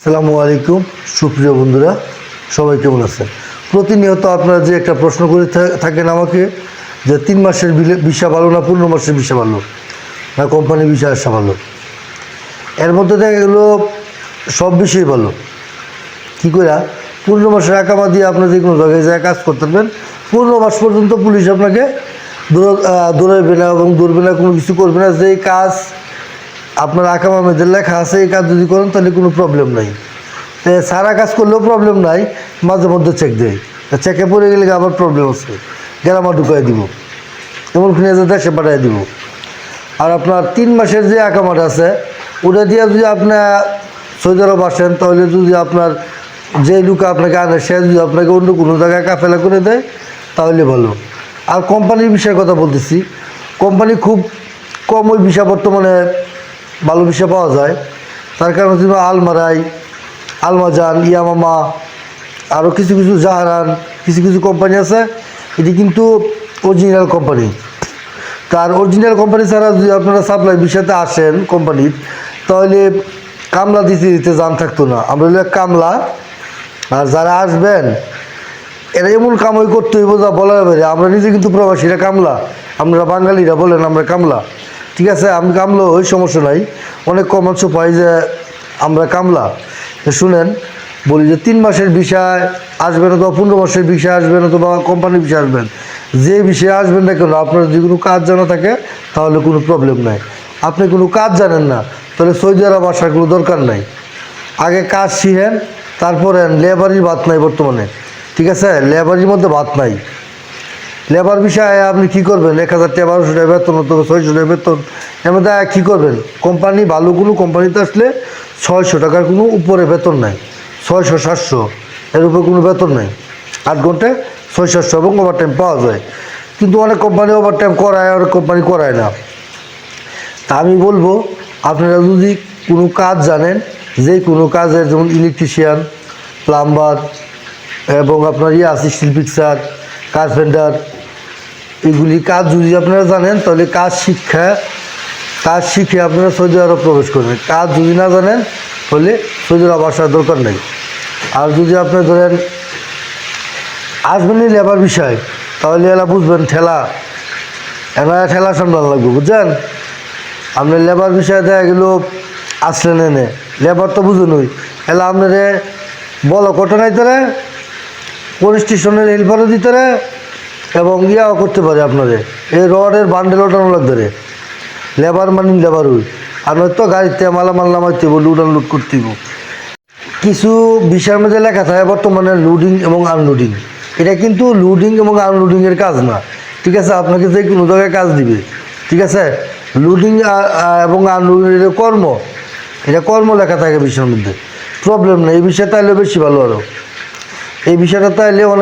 আসসালামু আলাইকুম, সুপ্রিয় বন্ধুরা, সবাই কেমন আছেন? প্রতিনিয়ত আপনারা যে একটা প্রশ্ন করে থাকেন আমাকে, যে তিন মাসের ভিসা ভালো না পনেরো মাসের ভিসা ভালো? না কোম্পানি ভিসা আসা ভালো? এর মধ্যে দেখা গেলো, সব বিষয় ভালো। কী করে পনেরো মাসের আকামা দিয়ে আপনি যে কোনো জায়গায় যায় কাজ করতে পারবেন পনেরো মাস পর্যন্ত পুলিশ আপনাকে দৌড়- দৌড়াবে না এবং দৌড়বে না কোনো কিছু করবে না যে কাজ আপনার আকামা মেয়েদের লেখা আছে, এই কাজ যদি করেন তাহলে কোনো প্রবলেম নাই। তো সারা কাজ করলেও প্রবলেম নাই, মাঝে মধ্যে চেক দেয়। চেকে পড়ে গেলে আবার প্রবলেম আছে। গ্রামা ঢুকাই দিব। এমন কিনে যে দেশে পাঠিয়ে দিব। আর আপনার তিন মাসের যে আকামাটা আছে, ওটা দিয়ে যদি আপনার সৌদি আরব আসেন, তাহলে যদি আপনার যে লুকা আপনাকে আনে, সে যদি আপনাকে অন্য কোনো জায়গায় কাফেলা করে দেয়, তাহলে ভালো। আর কোম্পানির বিষয়ে কথা বলতেছি। কোম্পানি খুব কম ওই বিষয় বর্তমানে ভালো বিষয় পাওয়া যায়। তার কারণ হচ্ছে আলমারাই, আলমাজান, ইয়ামামা আরও কিছু কিছু জাহারান, কিছু কিছু কোম্পানি আছে, এটি কিন্তু অরিজিনাল কোম্পানি তার অরিজিনাল কোম্পানি ছাড়া যদি আপনারা সাপ্লাই বিষয়তে আসেন কোম্পানির তাহলে কামলা দিতে দিতে জান থাকতো না। আমরা হলো কামলা, আর যারা আসবেন, এরা এমন কামাই করতে হইব যা বলার বাইরে। আমরা নিজে কিন্তু প্রবাসীরা কামলা, আমরা বাঙালিরা বলেন আমরা কামলা। ঠিক আছে, আমি কামলো, ওই সমস্যা নাই। অনেক কমাংশ পাই যে আমরা কামলা। শুনেন, বলি যে তিন মাসের বিষয় আসবেন অথবা পনেরো মাসের বিষয় আসবেন অথবা কোম্পানির বিষয় আসবেন যে বিষয়ে আসবেন না কেন, আপনার যদি কোনো কাজ জানা থাকে, তাহলে কোনো প্রবলেম নাই। আপনি কোনো কাজ জানেন না, তাহলে সৌদি আরব আসার কোনো দরকার নাই। আগে কাজ শিখেন, তারপরে লেবারির ভাত নাই বর্তমানে। ঠিক আছে, লেবারির মধ্যে ভাত নাই। লেবার বিষয়ে আপনি কি করবেন? এক হাজার টাকা, বারোশো টাকা, বেতন অথবা ছয়শো টাকা বেতন এর মধ্যে কী করবেন? কোম্পানি ভালো কোনো কোম্পানিতে আসলে ছয়শো টাকার কোনো উপরে বেতন নাই। ছয়শো, সাতশো, এর উপরে কোনো বেতন নাই। আট ঘন্টায় ছয় সাতশো এবং ওভার টাইম পাওয়া যায়। কিন্তু অনেক কোম্পানি ওভার টাইম করায়, অনেক কোম্পানি করায় না। তা আমি বলব, আপনারা যদি কোনো কাজ জানেন, যে কোনো কাজের যেমন ইলেকট্রিশিয়ান প্লাম্বার এবং আপনার ইয়ে আছে স্টিল পিকচার কার্পেন্টার এগুলি কাজ যদি আপনারা জানেন, তাহলে কাজ শিক্ষা, কাজ শিখে আপনারা সৌদি আরব প্রবেশ করবেন। কাজ যদি না জানেন, তাহলে সৌদি আরব আসার দরকার নেই। আর যদি আপনি ধরেন আসবেনই লেবার বিষয়, তাহলে এলা বুঝবেন ঠেলা। এলা ঠেলা সামলান লাগবে, বুঝছেন? আপনার লেবার বিষয়ে দেখা গেল, আসলেন এনে। লেবার তো বুঝুনই এলা আপনারে বলো কত নাই তারা কোন স্টেশনের হেল্পারও দিতে এবং ইয়াও করতে পারে আপনারে এই রডের বান্ডেল ওঠানো লাগতে রে। লেবার মানি লেবার ওই আপনার তো গাড়িতে মালামাল নামাইতে হইব লুড আনলোড করতে কিছু বিষয়ের মধ্যে লেখা থাকে বর্তমানে লোডিং এবং আনলোডিং এটা কিন্তু লোডিং এবং আনলোডিংয়ের কাজ না। ঠিক আছে? আপনাকে যে কোনো জায়গায় কাজ দিবে। ঠিক আছে? লোডিং এবং আনলোডিং এটা কর্ম। এটা কর্ম লেখা থাকে বিষয়ের মধ্যে। প্রবলেম নেই। এই বিষয়টা তাইলে বেশি ভালো আরও এই বিষয়টা তাইলে অনেক